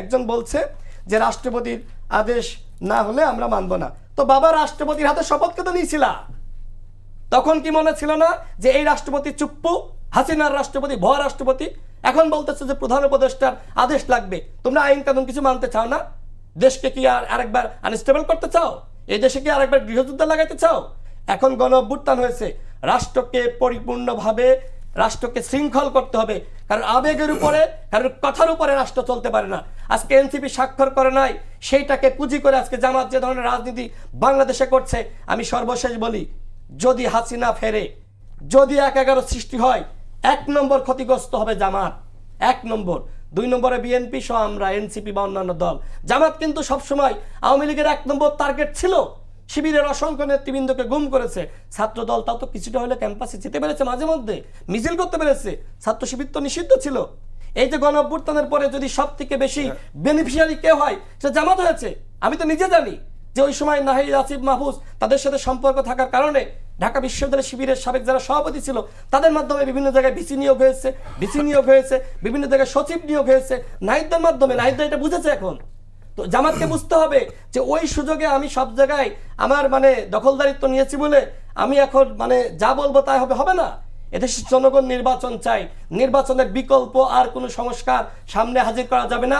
একজন বলছে যে রাষ্ট্রপতির আদেশ না হলে আমরা মানব না। তো বাবা রাষ্ট্রপতির হাতে শপথকে তো নিয়েছিলা? তখন কি মনে ছিল না যে এই রাষ্ট্রপতি চুপ্পু, হাসিনার রাষ্ট্রপতি, ভয় রাষ্ট্রপতি? এখন বলতেছে যে প্রধান উপদেষ্টার আদেশ লাগবে। তোমরা আইন কানুন কিছু মানতে চাও না? দেশকে কি আর আরেকবার আনস্টেবল করতে চাও? এই দেশে কি আরেকবার গৃহযুদ্ধ লাগাইতে চাও? এখন গণ অভ্যুত্থান হয়েছে। রাষ্ট্রকে পরিপূর্ণভাবে রাষ্ট্রকে শৃঙ্খল করতে হবে। কারণ আবেগের উপরে, কারণ কথার উপরে রাষ্ট্র চলতে পারে না। আজকে এনসিপি স্বাক্ষর করে নাই, সেইটাকে পুঁজি করে আজকে জামাত যে ধরনের রাজনীতি বাংলাদেশে করছে, আমি সর্বশেষ বলি, যদি হাসিনা ফেরে, যদি এক এগারো সৃষ্টি হয়, এক নম্বর ক্ষতিগ্রস্ত হবে জামাত। এক নম্বর। দুই নম্বরে বিএনপি, সহ আমরা এনসিপি বা অন্যান্য দল। জামাত কিন্তু সবসময় আওয়ামী লীগের এক নম্বর টার্গেট ছিল। শিবিরের অসংখ্য নেতৃবৃন্দকে গুম করেছে। ছাত্র দল তাও তো কিছুটা হলে ক্যাম্পাসে যেতে পেরেছে মাঝে মধ্যে। মিছিল করতে পেরেছে। ছাত্র শিবির তো নিষিদ্ধ ছিল। এই যে গণ অভ্যুত্থানের পরে যদি সব থেকে বেশি বেনিফিশিয়ারি কে হয় সেটা জামাত হয়েছে। আমি তো নিজে জানি যে ওই সময় নাহিদ আসিফ মাহফুজ তাদের সাথে সম্পর্ক থাকার কারণে ঢাকা বিশ্ববিদ্যালয় শিবিরের সাবেক যারা সভাপতি ছিল তাদের মাধ্যমে বিভিন্ন জায়গায় ভিসি নিয়োগ হয়েছে ভিসি নিয়োগ হয়েছে বিভিন্ন জায়গায় সচিব নিয়োগ হয়েছে। নাহিদদের মাধ্যমে নাহিদরা এটা বুঝেছে এখন। তো জামাতকে বুঝতে হবে যে ওই সুযোগে আমি সব জায়গায় আমার মানে দখলদারিত্ব নিয়েছি বলে আমি এখন মানে যা বলব তাই হবে হবে না। এদেশের জনগণ নির্বাচন চাই। নির্বাচনের বিকল্প আর কোনো সংস্কার সামনে হাজির করা যাবে না।